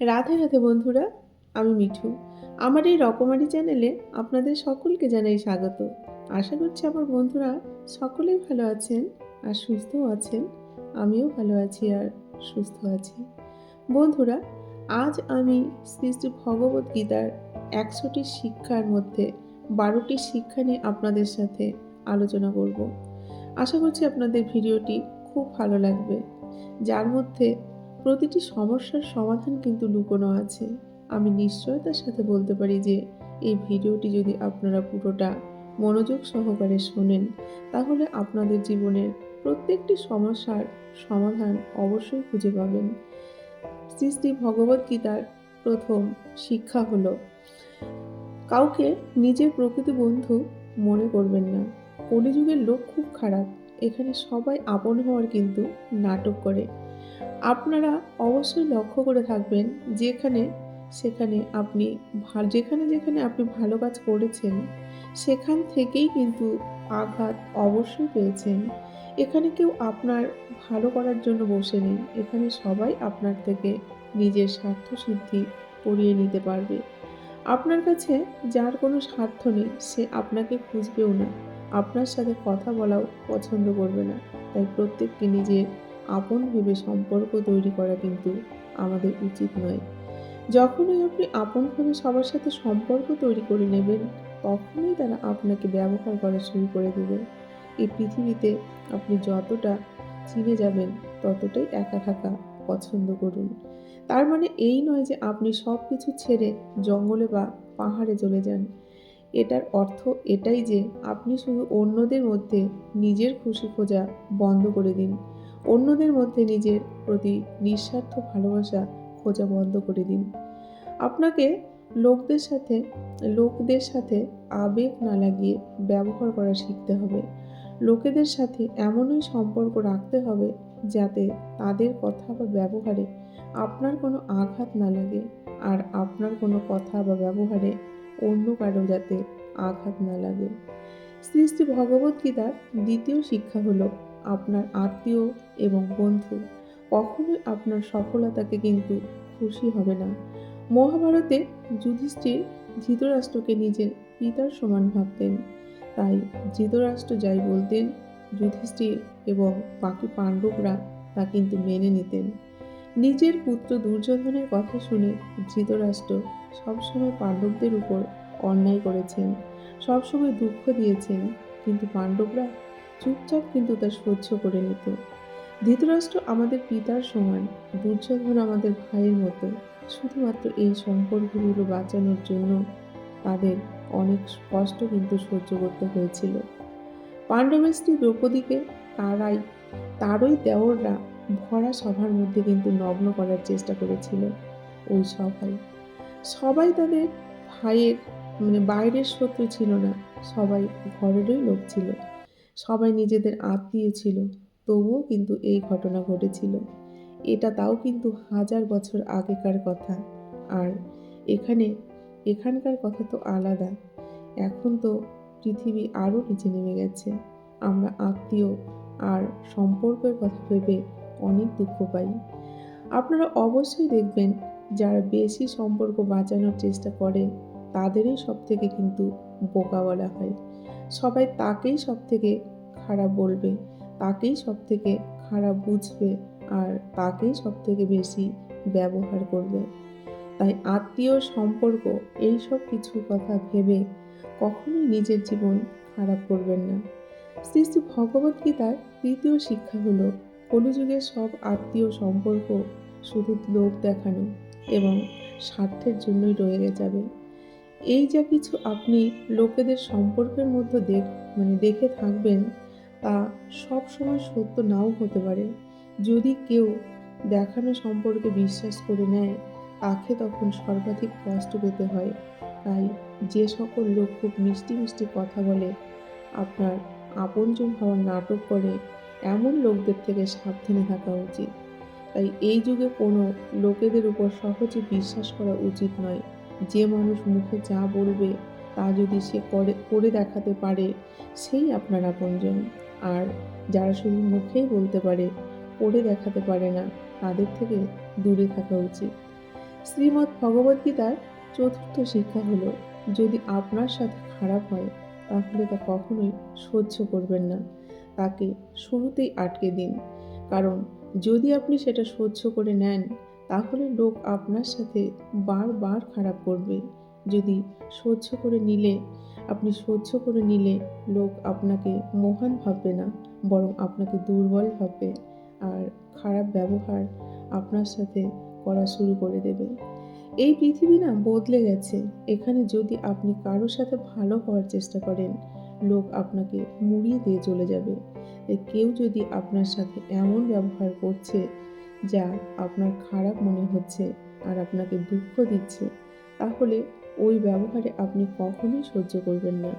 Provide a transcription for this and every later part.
রাধে রাধে বন্ধুরা, আমি মিঠু। আমার এই রকমারি চ্যানেলে আপনাদের সকলকে জানাই স্বাগত। আশা করছি আমার বন্ধুরা সকলেই ভালো আছেন আর সুস্থও আছেন। আমিও ভালো আছি আর সুস্থ আছি। বন্ধুরা, আজ আমি শ্রী শ্রী ভগবত গীতার একশোটি শিক্ষার মধ্যে বারোটি শিক্ষা নিয়ে আপনাদের সাথে আলোচনা করব। আশা করছি আপনাদের ভিডিওটি খুব ভালো লাগবে। যার মধ্যে প্রতিটি সমস্যার সমাধান কিন্তু লুকোনো আছে। আমি নিশ্চয়তার সাথে বলতে পারি যে, এই ভিডিওটি যদি আপনারা পুরোটা মনোযোগ সহকারে শোনেন, তাহলে আপনাদের জীবনের প্রত্যেকটি সমস্যার সমাধান অবশ্যই খুঁজে পাবেন। শ্রী শ্রী ভগবদ্গীতার প্রথম শিক্ষা হলো, কাউকে নিজের প্রকৃতি বন্ধু মনে করবেন না। কলিযুগের লোক খুব খারাপ, এখানে সবাই আপন হওয়ার কিন্তু নাটক করে। আপনারা অবশ্যই লক্ষ্য করে থাকবেন যেখানে, সেখানে আপনি যেখানে যেখানে আপনি ভালো কাজ করেছেন, সেখান থেকেই কিন্তু আঘাত অবশ্যই পেয়েছেন। এখানে কেউ আপনার ভালো করার জন্য বসে নেই। এখানে সবাই আপনার থেকে নিজের স্বার্থ সিদ্ধি করিয়ে নিতে পারবে। আপনার কাছে যার কোনো স্বার্থ নেই, সে আপনাকে খুঁজবেও না। আপনার সাথে কথা বলাও পছন্দ করবে না। তাই প্রত্যেককে নিজের আপন ভেবে সম্পর্ক তৈরি করা কিন্তু আমাদের উচিত নয়। যখনই আপনি আপন আপনভাবে সবার সাথে সম্পর্ক তৈরি করে নেবেন, তখনই তারা আপনাকে ব্যবহার করা শুরু করে দেবে। এই পৃথিবীতে আপনি যতটা চিনে যাবেন, ততটাই একা থাকা পছন্দ করুন। তার মানে এই নয় যে আপনি সব কিছু ছেড়ে জঙ্গলে বা পাহাড়ে চলে যান। এটার অর্থ এটাই যে আপনি শুধু অন্যদের মধ্যে নিজের খুশি খোঁজা বন্ধ করে দিন। অন্যদের মধ্যে নিজের প্রতি নিঃস্বার্থ ভালোবাসা খোঁজা বন্ধ করে দিন। আপনাকে লোকদের সাথে লোকদের সাথে আবেগ না লাগিয়ে ব্যবহার করা শিখতে হবে। লোকেদের সাথে এমনই সম্পর্ক রাখতে হবে যাতে তাদের কথা বা ব্যবহারে আপনার কোনো আঘাত না লাগে আর আপনার কোনো কথা বা ব্যবহারে অন্য কারও যাতে আঘাত না লাগে। শ্রী শ্রী ভগবদ্গীতার দ্বিতীয় শিক্ষা হলো আপনার আত্মীয় এবং বন্ধু। কখনোই আপনার সফলতাকে কিন্তু খুশি হবে না। মহাভারতে যুধিষ্ঠির ধৃতরাষ্ট্রকে নিজের পিতার সমান ভাবতেন। তাই ধৃতরাষ্ট্র যাই বলতেন, যুধিষ্ঠির এবং বাকি পাণ্ডবরা তা কিন্তু মেনে নিতেন। নিজের পুত্র দুর্যোধনের কথা শুনে ধৃতরাষ্ট্র সবসময় পাণ্ডবদের উপর অন্যায় করেছেন। সবসময় দুঃখ দিয়েছেন। কিন্তু পাণ্ডবরা চুপচাপ কিন্তু তা সহ্য করে নিত। ধৃতরাষ্ট্র আমাদের পিতার সমান, দুর্যোধন আমাদের ভাইয়ের মতো। শুধুমাত্র এই সম্পর্কগুলো বাঁচানোর জন্য তাদের অনেক কষ্ট কিন্তু সহ্য করতে হয়েছিল। পাণ্ডবের স্ত্রী দ্রৌপদীকে তারাই, তারই দেওররা ভরা সভার মধ্যে কিন্তু নগ্ন করার চেষ্টা করেছিল ওই সভায়। সবাই তাদের ভাইয়ের মানে বাইরের শত্রু ছিল না, সবাই ঘরেরই লোক ছিল। সবাই নিজেদের আত্মীয় ছিল, তবুও কিন্তু এই ঘটনা ঘটেছিল। এটা তাও কিন্তু হাজার বছর আগেকার কথা। আর এখানে, এখানকার কথা তো আলাদা। এখন তো পৃথিবী আরও নিচে নেমে গেছে। আমরা আত্মীয় আর সম্পর্কের কথা ভেবে অনেক দুঃখ পাই। আপনারা অবশ্যই দেখবেন, যারা বেশি সম্পর্ক বাঁচানোর চেষ্টা করে, তাদেরই সব থেকে কিন্তু বোকা বলা হয়। সবাই তাকেই সব থেকে খারাপ বলবে, তাকেই সব থেকে খারাপ বুঝবে আর তাকেই সব থেকে বেশি ব্যবহার করবে। তাই আত্মীয় সম্পর্ক এই সব কিছু কথা ভেবে কখনোই নিজের জীবন খারাপ করবেন না। শ্রী শ্রী ভগবদ্গীতার তৃতীয় শিক্ষা হলো কলিযুগের সব আত্মীয় সম্পর্ক শুধু লোক দেখানো এবং স্বার্থের জন্যই রয়ে যাবে। এই যা কিছু আপনি লোকেদের সম্পর্কের মধ্যে দেখ মানে দেখে থাকবেন, তা সব সময় সত্য নাও হতে পারে। যদি কেউ দেখানো সম্পর্কে বিশ্বাস করে নেয়, তাকে তখন সর্বাধিক কষ্ট পেতে হয়। তাই যে সকল লোক খুব মিষ্টি মিষ্টি কথা বলে, আপনার আপনজন হওয়ার নাটক করে, এমন লোকদের থেকে সাবধানে থাকা উচিত। তাই এই যুগে কোনো লোকেদের উপর সহজে বিশ্বাস করা উচিত নয়। যে মানুষ মুখে যা বলবে, তা যদি সে করে করে দেখাতে পারে, সেই আপনার আপনজন। আর যারা শুধু মুখেই বলতে পারে, করে দেখাতে পারে না, তাদের থেকে দূরে থাকা উচিত। শ্রীমদ্ ভগবদ্গীতার চতুর্থ শিক্ষা হলো, যদি আপনার সাথে খারাপ হয়, তাহলে তা কখনোই সহ্য করবেন না। তাকে শুরুতেই আটকে দিন। কারণ যদি আপনি সেটা সহ্য করে নেন তাহলে লোক আপনার সাথে বারবার খারাপ করবে। যদি সহ্য করে নিলে, আপনি সহ্য করে নিলে লোক আপনাকে মহান ভাববে না, বরং আপনাকে দুর্বল ভাববে। আর খারাপ ব্যবহার আপনার সাথে করা শুরু করে দেবে। এই পৃথিবী না বদলে গেছে। এখানে যদি আপনি কারোর সাথে ভালো হওয়ার চেষ্টা করেন, লোক আপনাকে মুড়িয়ে দিয়ে চলে যাবে। কেউ যদি আপনার সাথে এমন ব্যবহার করছে যা আপনার খারাপ মনে হচ্ছে আর আপনাকে দুঃখ দিচ্ছে, তাহলে ওই ব্যবহারে আপনি কখনোই সহ্য করবেন না।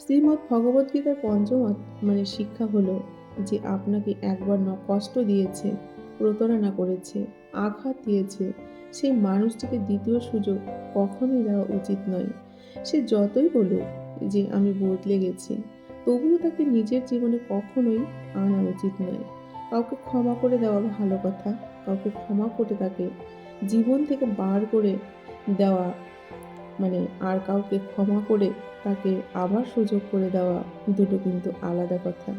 শ্রীমৎ ভগবদ্গীতার পঞ্চম মানে শিক্ষা হলো যে আপনাকে একবার ন কষ্ট দিয়েছে, প্রতারণা করেছে, আঘাত দিয়েছে, সেই মানুষটিকে দ্বিতীয় সুযোগ কখনোই দেওয়া উচিত নয়। সে যতই বলুক যে আমি বদলে গেছি, তবুও তাকে নিজের জীবনে কখনোই আনা উচিত নয়। কাউকে ক্ষমা করে দেওয়া ভালো কথা। কাউকে ক্ষমা করে তাকে জীবন থেকে বার করে দেওয়া মানে আর কাউকে ক্ষমা করে তাকে আবার সুযোগ করে দেওয়া দুটো কিন্তু আলাদা কথা।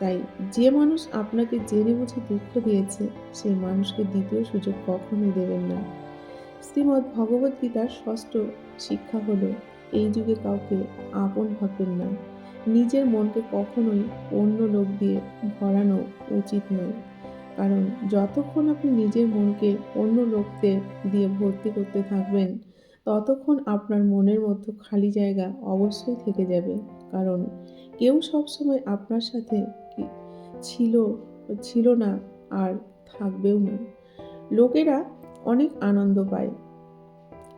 তাই যে মানুষ আপনাকে জেনে বুঝে দুঃখ দিয়েছে, সেই মানুষকে দ্বিতীয় সুযোগ কখনোই দেবেন না। শ্রীমদ্ ভগবদ্গীতার ষষ্ঠ শিক্ষা হলো, এই যুগে কাউকে আপন ভাববেন না। নিজের মনকে কখনোই অন্য লোক দিয়ে ভরানো উচিত নয়। কারণ যতক্ষণ আপনি নিজের মনকে অন্য লোকদের দিয়ে ভর্তি করতে থাকবেন, ততক্ষণ আপনার মনের মধ্যে খালি জায়গা অবশ্যই থেকে যাবে। কারণ কেউ সবসময় আপনার সাথে ছিল ছিল না আর থাকবেও না। লোকেরা অনেক আনন্দ পায়।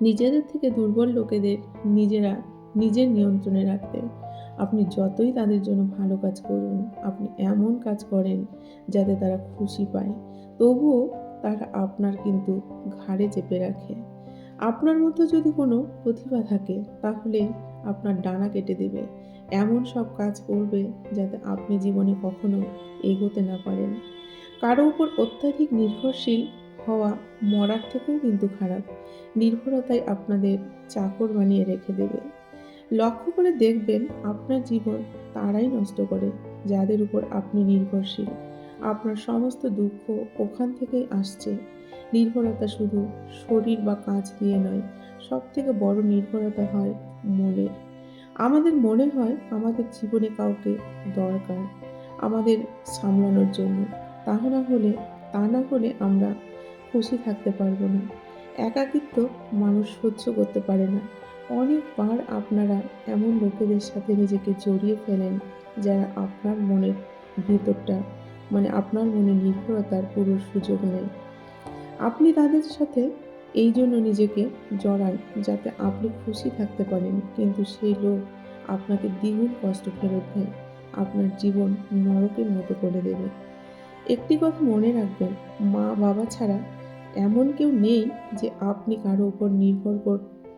নিজেদের থেকে দুর্বল লোকেদের নিজেরা নিজের নিয়ন্ত্রণে রাখতে। আপনি যতই তাদের জন্য ভালো কাজ করুন, আপনি এমন কাজ করেন যাতে তারা খুশি পায়। তবুও তারা আপনার কিন্তু ঘাড়ে চেপে রাখে। আপনার মধ্যে যদি কোনো প্রতিভা থাকে, তাহলে আপনার ডানা কেটে দেবে। এমন সব কাজ করবে যাতে আপনি জীবনে কখনো এগোতে না পারেন। কারও উপর অত্যাধিক নির্ভরশীল হওয়া মরার থেকেও কিন্তু খারাপ। নির্ভরতায় আপনাদের চাকর বানিয়ে রেখে দেবে। লক্ষ্য করে দেখবেন আপনার জীবন তারাই নষ্ট করে, যাদের উপর আপনি নির্ভরশীল। আপনার সমস্ত দুঃখ ওখান থেকেই আসছে। নির্ভরতা শুধু শরীর বা কাজ দিয়ে নয় সব থেকে বড় নির্ভরতা হয় মনের। আমাদের মনে হয় আমাদের জীবনে কাউকে দরকার, আমাদের সামলানোর জন্য। তা না হলে, তা না হলে আমরা খুশি থাকতে পারব না। একাকিত্ব মানুষ সহ্য করতে পারে না। অনেকবার আপনারা এমন লোকেদের সাথে নিজেকে জড়িয়ে ফেলেন যারা আপনার মনের ভেতরটা মানে আপনার মনে নির্ভরতার পুরো সুযোগ নেয়। আপনি তাদের সাথে এই জন্য নিজেকে জড়ান যাতে আপনি খুশি থাকতে পারেন, কিন্তু সেই লোক আপনাকে দ্বিগুণ কষ্ট ফেরত দেয়, আপনার জীবন নরকের মতো করে দেবে। একটি কথা মনে রাখবেন মা বাবা ছাড়া এমন কেউ নেই যে আপনি কারও উপর নির্ভর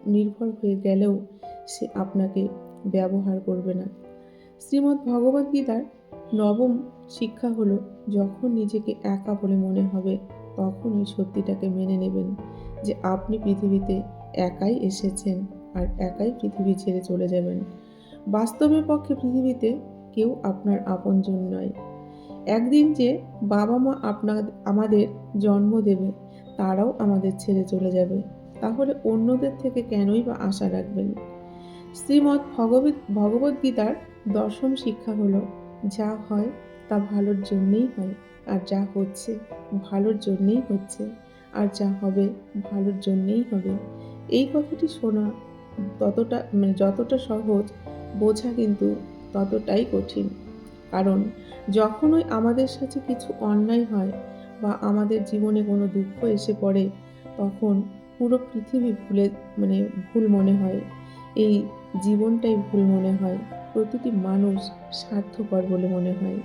নির্ভর হয়ে গেলেও সে আপনাকে ব্যবহার করবে না। শ্রীমদ্ ভগবদ্গীতার নবম শিক্ষা হলো, যখন নিজেকে একা বলে মনে হবে, তখন ওই সত্যিটাকে মেনে নেবেন যে আপনি পৃথিবীতে একাই এসেছেন আর একাই পৃথিবী ছেড়ে চলে যাবেন। বাস্তবের পক্ষে পৃথিবীতে কেউ আপনার আপনজন নয়। একদিন যে বাবা মা আপনার আমাদের জন্ম দেবে, তারাও আমাদের ছেড়ে চলে যাবে। তাহলে অন্যদের থেকে কেনই বা আশা রাখবেন? শ্রীমৎ ভগবত ভগবদ্গীতার দশম শিক্ষা হলো, যা হয় তা ভালোর জন্যেই হয়, আর যা হচ্ছে ভালোর জন্যেই হচ্ছে, আর যা হবে ভালোর জন্যেই হবে। এই কথাটি শোনা ততটা মানে যতটা সহজ, বোঝা কিন্তু ততটাই কঠিন। কারণ যখনই আমাদের সাথে কিছু অন্যায় হয় বা আমাদের জীবনে কোনো দুঃখ এসে পড়ে, তখন পুরো পৃথিবী ভুলে মানে ভুল মনে হয়। এই জীবনটাই ভুল মনে হয়। প্রতিটি মানুষ স্বার্থপর বলে মনে হয়।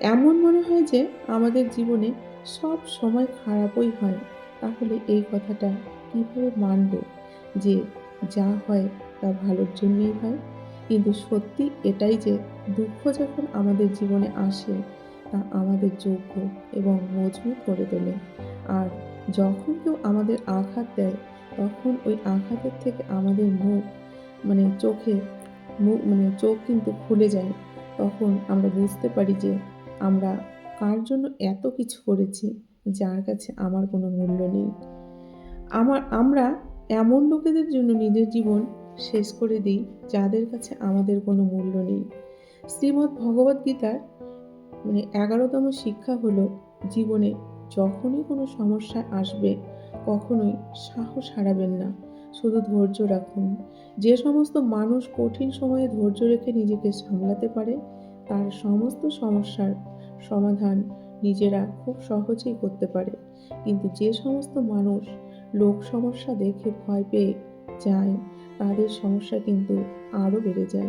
এমন মনে হয় যে আমাদের জীবনে সব সময় খারাপই হয়। তাহলে এই কথাটা কীভাবে মানব যে যা হয় তা ভালোর জন্যই হয়? কিন্তু সত্যি এটাই যে দুঃখ যখন আমাদের জীবনে আসে, তা আমাদের যোগ্য এবং মজবুত করে তোলে। আর যখন কেউ আমাদের আঘাত দেয়, তখন ওই আঘাতের থেকে আমাদের মুখ মানে চোখে মুখ মানে চোখ কিন্তু খুলে যায়। তখন আমরা বুঝতে পারি যে আমরা কার জন্য এত কিছু করেছি, যার কাছে আমার কোনো মূল্য নেই। আমার, আমরা এমন লোকেদের জন্য নিজের জীবন শেষ করে দিই, যাদের কাছে আমাদের কোনো মূল্য নেই। শ্রীমদ্ ভগবদ্ গীতার মানে এগারোতম শিক্ষা হলো, জীবনে যখনই কোনো সমস্যা আসবে, কখনোই সাহস হারাবেন না। শুধু ধৈর্য রাখুন। যে সমস্ত মানুষ কঠিন সময়ে ধৈর্য রেখে নিজেকে সামলাতে পারে, তার সমস্ত সমস্যার সমাধান নিজেরা খুব সহজেই করতে পারে। কিন্তু যে সমস্ত মানুষ লোক সমস্যা দেখে ভয় পেয়ে যায়, তাদের সমস্যা কিন্তু আরও বেড়ে যায়।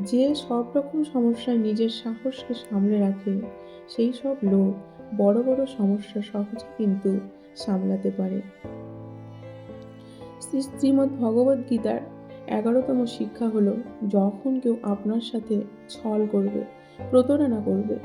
যে সব রকম সমস্যায় নিজের সাহসকে সামলে রাখে, সেই সব লোক বড় বড় সমস্যা সহজে কিন্তু সামলাতে পারে। শ্রী- শ্রীমদ্ ভগবদ্ গীতার এগারোতম শিক্ষা হলো, যখন কেউ আপনার সাথে ছল করবে, প্রতারণা করবে,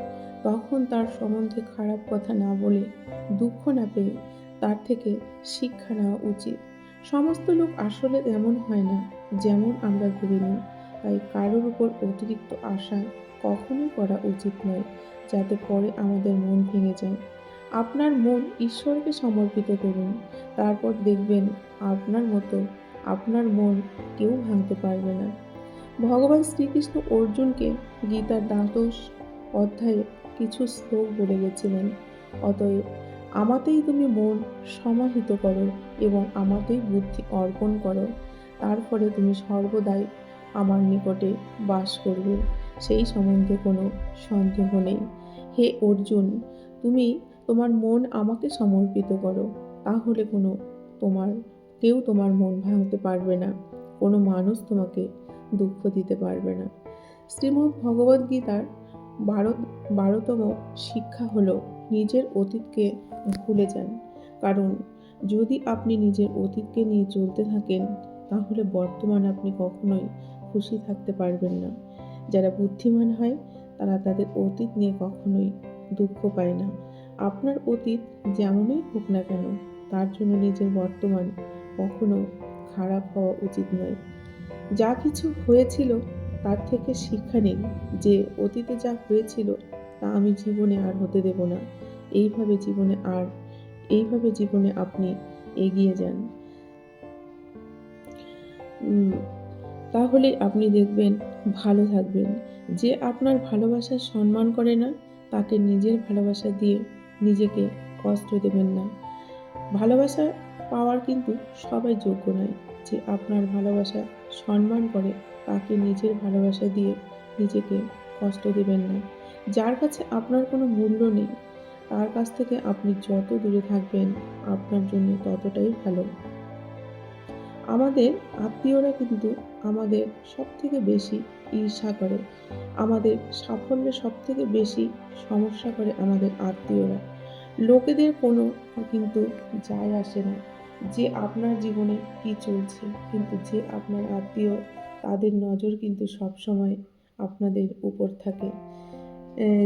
তখন তার সম্বন্ধে খারাপ কথা না বলে দুঃখ না পেয়ে তার থেকে শিক্ষা নেওয়া উচিত। সমস্ত লোক আসলে এমন হয় না যেমন আমরা ভেবে নিই, তাই কারোর উপর অতিরিক্ত আশা কখনোই করা উচিত নয়, যাতে পরে আমাদের মন ভেঙে যায়। আপনার মন ঈশ্বরকে সমর্পিত করুন। তারপর দেখবেন আপনার মতো আপনার মন কেউ ভাঙতে পারবে না। ভগবান শ্রীকৃষ্ণ অর্জুনকে গীতার দ্বাদশ অধ্যায়ে কিছু শ্লোক বলে গেছিলেন, অতএব আমাতেই তুমি মন সমাহিত করো এবং আমাতেই বুদ্ধি অর্পণ করো। তারপরে তুমি সর্বদাই আমার নিকটে বাস করবে। সেই সম্বন্ধে কোনো সন্দেহ নেই। হে অর্জুন, তুমি তোমার মন আমাকে সমর্পিত করো, তাহলে কোনো তোমার, কেউ তোমার মন ভাঙতে পারবে না, কোনো মানুষ তোমাকে দুঃখ দিতে পারবে না। শ্রীমদ্ ভগবদ্গীতার বারো বারোতম শিক্ষা হলো, নিজের অতীতকে ভুলে যান। কারণ, যদি আপনি নিজের অতীতকে নিয়ে চলতে থাকেন, তাহলে বর্তমান আপনি কখনোই খুশি থাকতে পারবেন না। যারা বুদ্ধিমান হয়, তারা তাদের অতীত নিয়ে কখনোই দুঃখ পায় না। আপনার অতীত যেমনই হোক না কেন, তার জন্য নিজের বর্তমান কখনো খারাপ হওয়া উচিত নয়। যা কিছু হয়েছিল, তার থেকে শিক্ষা নিন যে অতীতে যা হয়েছিল, তা আমি জীবনে আর হতে দেব না। এইভাবে জীবনে আর, এইভাবে জীবনে আপনি এগিয়ে যান। তাহলে আপনি দেখবেন ভালো থাকবেন। যে আপনার ভালোবাসা সম্মান করে না, তাকে নিজের ভালোবাসা দিয়ে নিজেকে কষ্ট দেবেন না। ভালোবাসা পাওয়ার কিন্তু সবাই যোগ্য নয়। যে আপনার ভালোবাসা সম্মান করে, তাকে নিজের ভালোবাসা দিয়ে নিজেকে কষ্ট দেবেন না। যার কাছে আপনার কোনো মূল্য নেই, তার কাছ থেকে আপনি যত দূরে থাকবেন, আপনার জন্য ততটাই ভালো। আমাদের আত্মীয়রা কিন্তু আমাদের সব থেকে বেশি ঈর্ষা করে। আমাদের সাফল্যে সব থেকে বেশি সমস্যা করে আমাদের আত্মীয়রা। লোকেদের কোনো কিন্তু যায় আসে না। যে আপনার জীবনে কি চলছে, কিন্তু যে আপনার আত্মীয়, তাদের নজর কিন্তু সব সময় আপনাদের উপর থাকে।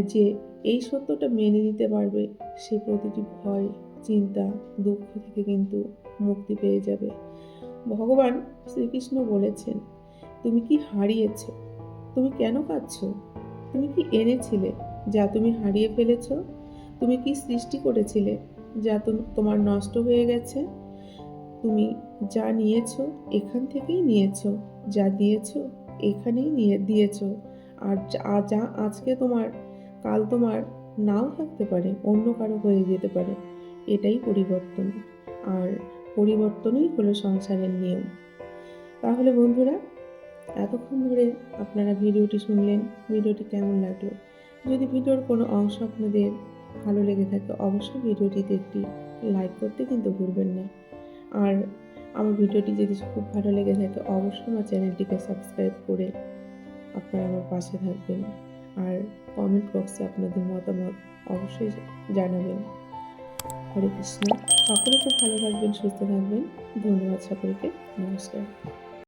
যে এই সত্যটা মেনে নিতে পারবে, সে প্রতিটি ভয়, চিন্তা, দুঃখ থেকে কিন্তু মুক্তি পেয়ে যাবে। ভগবান শ্রীকৃষ্ণ বলেছেন, তুমি কি হারিয়েছ? তুমি কেন কাঁদছ? তুমি কি এনেছিলে যা তুমি হারিয়ে ফেলেছ? তুমি কি সৃষ্টি করেছিলে যা তুম- তোমার নষ্ট হয়ে গেছে? তুমি যা নিয়েছো এখান থেকেই নিয়েছ, যা দিয়েছ এখানেই নিয়ে, দিয়েছ। আর যা আজকে তোমার, কাল তোমার নাও থাকতে পারে, অন্য কারও হয়ে যেতে পারে। এটাই পরিবর্তন। আর পরিবর্তনই হলো সংসারের নিয়ম। তাহলে বন্ধুরা এতক্ষণ ধরে আপনারা ভিডিওটি শুনলেন, ভিডিওটি কেমন লাগল? যদি ভিডিওর কোনো অংশ আপনাদের ভালো লেগে থাকে, অবশ্যই ভিডিওটিতে একটি লাইক করতে কিন্তু ভুলবেন না। আর আমার ভিডিওটি যদি খুব ভালো লেগে থাকে, অবশ্যই আমার চ্যানেলটিকে সাবস্ক্রাইব করে আপনারা আমার পাশে থাকবেন। আর কমেন্ট বক্সে আপনাদের মতামত অবশ্যই জানাবেন। হরে কৃষ্ণ। সকলে খুব ভালো থাকবেন, সুস্থ থাকবেন। ধন্যবাদ সকলকে। নমস্কার।